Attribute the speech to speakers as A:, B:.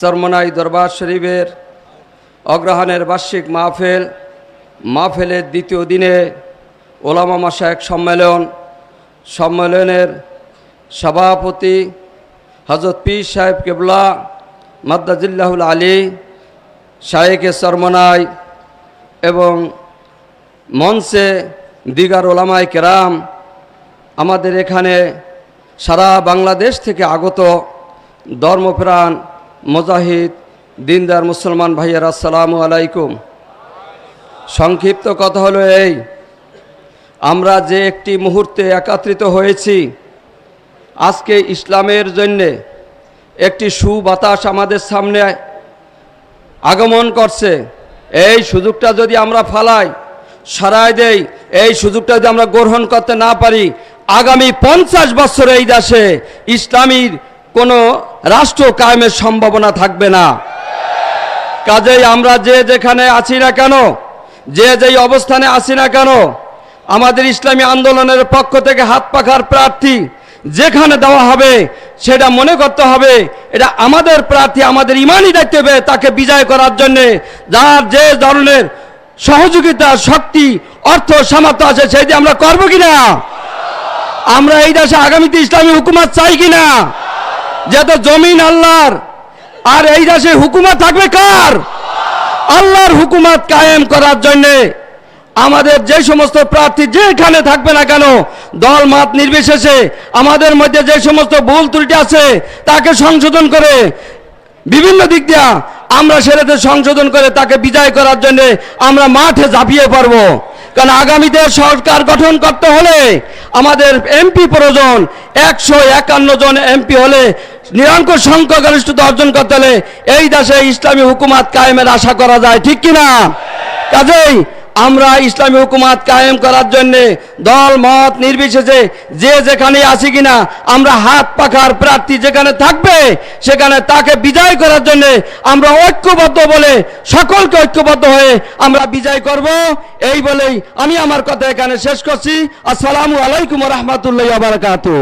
A: চরমনাই দরবার শরীফের অগ্রহায়ণের বার্ষিক মাহফেল, মাহফেলের দ্বিতীয় দিনে ওলামা মাসায়ক সম্মেলন। সম্মেলনের সভাপতি হজরত পীর সাহেব কেবলা মাদ্দাজিল্লাহুল আলী, শায়েকে চরমনাই এবং মঞ্চে দিগার ওলামায় কেরাম আমাদের এখানে সারা বাংলাদেশ থেকে আগত ধর্মপ্রাণ মুজাহিদ, দিনদার মুসলমান ভাইয়ের, আসসালামু আলাইকুম। সংক্ষিপ্ত কথা হলো এই, আমরা যে একটি মুহূর্তে একত্রিত হয়েছি, আজকে ইসলামের জন্যে একটি সুবাতাস আমাদের সামনে আগমন করছে। এই সুযোগটা যদি আমরা ফালাই, সারাই দেই, এই সুযোগটা যদি আমরা গ্রহণ করতে না পারি, আগামী পঞ্চাশ বছর এই দেশে ইসলামীর কোনো রাষ্ট্র কায়েমের সম্ভাবনা থাকবে না। কাজেই আমরা যে যেখানে আছি না কেন, যে যেই অবস্থানে আছি না কেন, আমাদের ইসলামী আন্দোলনের পক্ষ থেকে হাত পাখার প্রার্থী যেখানে দেওয়া হবে, সেটা মনে করতে হবে, এটা আমাদের প্রার্থী, আমাদের ইমানই দেখতে হবে তাকে বিজয় করার জন্যে। যার যে ধরনের সহযোগিতা, শক্তি, অর্থ, সামর্থ্য আছে সেটি আমরা করব কিনা? আমরা এই দেশে আগামীতে ইসলামী হুকুমত চাই কিনা? যাতে জমিন আল্লাহর। আর এই দেশে হুকুমত থাকবে কার? আল্লাহর হুকুমত কায়েম করার জন্যে আমাদের যে সমস্ত প্রার্থী যেখানে থাকবে না কেন, দল মত নির্বিশেষে আমাদের মধ্যে যে সমস্ত ভুল ত্রুটি আছে, তাকে সংশোধন করে বিভিন্ন দিক দিয়া আমরা সেটাতে সংশোধন করে তাকে বিজয় করার জন্য আমরা মাঠে ঝাঁপিয়ে পারব কারণ আগামীতে সরকার গঠন করতে হলে আমাদের এমপি প্রয়োজন, একশো একান্ন জন এমপি হলে নিরঙ্কুশ সংখ্যাগরিষ্ঠতা অর্জন করতে হলে এই দেশে ইসলামী হুকুমাত কায়েমের আশা করা যায়, ঠিক কিনা কাজেই আমরা ইসলামী হুকুমাত কায়েম করার জন্য দল, মত, নির্বিশেষে যে যেখানে আসি কিনা, আমরা হাত পাখার প্রার্থী যেখানে থাকবে, সেখানে তাকে বিজয় করার জন্য আমরা ঐক্যবদ্ধ বলে, সকলকে ঐক্যবদ্ধ হয়ে আমরা বিজয় করব। এই বলেই আমি আমার কথা এখানে শেষ করছি। আসসালামু আলাইকুম রহমতুল্লাহ বারকাতু